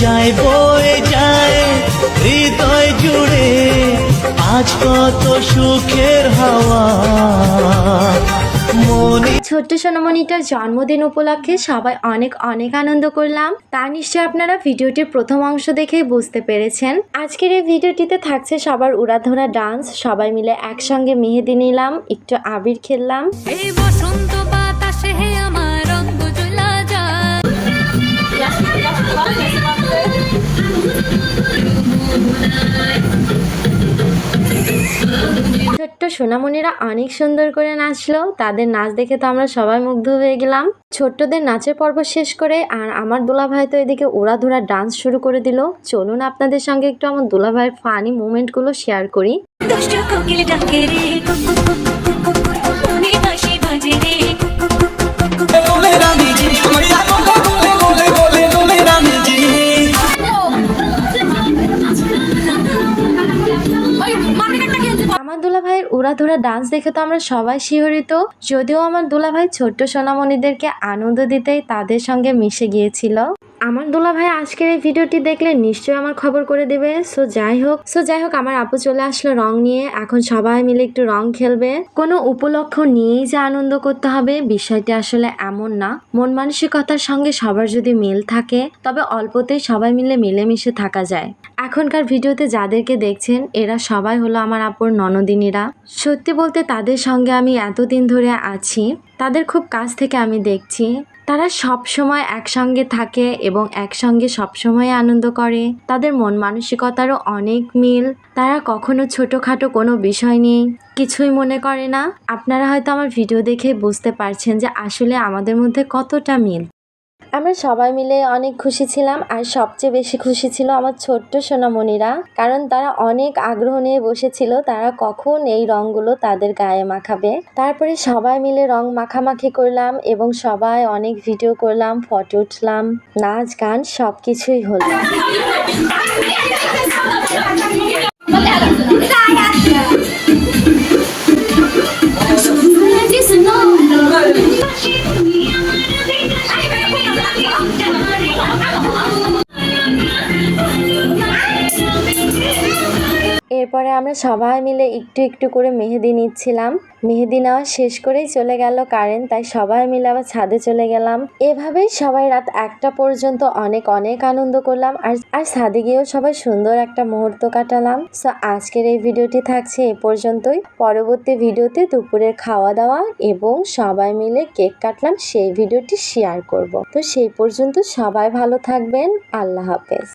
যায় বয়ে যায় হৃদয় জুড়ে আজ কত সুখের হাওয়া। ছোট্ট সোনামণিটার জন্মদিন উপলক্ষে সবাই অনেক অনেক আনন্দ করলাম। তা নিশ্চয়ই আপনারা ভিডিওটির প্রথম অংশ দেখেই বুঝতে পেরেছেন। আজকের এই ভিডিওটিতে থাকছে সবার উড়াধরা ডান্স সবাই মিলে একসঙ্গে মেহেদি নিলাম একটু আবির খেললাম। এই বসন্ত ছোট্ট সোনামণিরা অনেক সুন্দর করে নাচলো। তাদের নাচ দেখে তো আমরা সবাই মুগ্ধ হয়ে গেলাম। ছোট্টদের নাচের পর্ব শেষ করে আর আমার দোলা ভাই তো এদিকে ওরা ধরা ডান্স শুরু করে দিল। চলুন আপনাদের সঙ্গে একটু আমার দোলা দুলাভাইয়ের ফানি মুমেন্টগুলো শেয়ার করি। খেলতে আমার দুলাভাইয়ের উড়াধুরা ডান্স দেখে তো আমরা সবাই শিহরিত। যদিও আমার দুলা ভাই ছোট্ট সোনামণিদেরকে আনন্দ দিতেই তাদের সঙ্গে মিশে গিয়েছিল। আমার দুলা ভাই আজকের এই ভিডিওটি দেখলে নিশ্চয়ই আমার খবর করে দেবে। সো যাই হোক, সো যাই হোক, আমার আপু চলে আসলো রং নিয়ে। এখন সবাই মিলে একটু রং খেলবে। কোনো উপলক্ষ নিয়েই যে আনন্দ করতে হবে, বিষয়টি আসলে এমন না। মন মানসিকতার সঙ্গে সবার যদি মিল থাকে, তবে অল্পতেই সবাই মিলে মিলেমিশে থাকা যায়। এখনকার ভিডিওতে যাদেরকে দেখছেন, এরা সবাই হলো আমার আপুর ননদিনীরা। সত্যি বলতে তাদের সঙ্গে আমি এতদিন ধরে আছি, তাদের খুব কাছ থেকে আমি দেখছি। তারা সব সময় একসঙ্গে থাকে এবং একসঙ্গে সব সময় আনন্দ করে। তাদের মন মানসিকতারও অনেক মিল। তারা কখনো ছোটোখাটো কোনো বিষয় নিয়ে কিছুই মনে করে না। আপনারা হয়তো আমার ভিডিও দেখে বুঝতে পারছেন যে আসলে আমাদের মধ্যে কতটা মিল। আমরা সবাই মিলে অনেক খুশি ছিলাম আর সবচেয়ে বেশি খুশি ছিল আমার ছোট্ট সোনামণিরা, কারণ তারা অনেক আগ্রহ নিয়ে বসেছিল তারা কখন এই রঙগুলো তাদের গায়ে মাখাবে। তারপরে সবাই মিলে রং মাখামাখি করলাম এবং সবাই অনেক ভিডিও করলাম, ফটো উঠলাম, নাচ, গান সব কিছুই হলো। এরপরে আমরা সবাই মিলে একটু একটু করে মেহেদি নিচ্ছিলাম। মেহেদি নেওয়া শেষ করেই চলে গেল কারেন্ট, তাই সবাই মিলে আবার ছাদে চলে গেলাম। এভাবেই সবাই রাত একটা পর্যন্ত অনেক অনেক আনন্দ করলাম আর আর ছাদে গিয়েও সবাই সুন্দর একটা মুহূর্ত কাটালাম। সো আজকের এই ভিডিওটি থাকছে এ পর্যন্তই। পরবর্তী ভিডিওতে দুপুরের খাওয়া দাওয়া এবং সবাই মিলে কেক কাটলাম, সেই ভিডিওটি শেয়ার করব। তো সেই পর্যন্ত সবাই ভালো থাকবেন। আল্লাহ হাফেজ।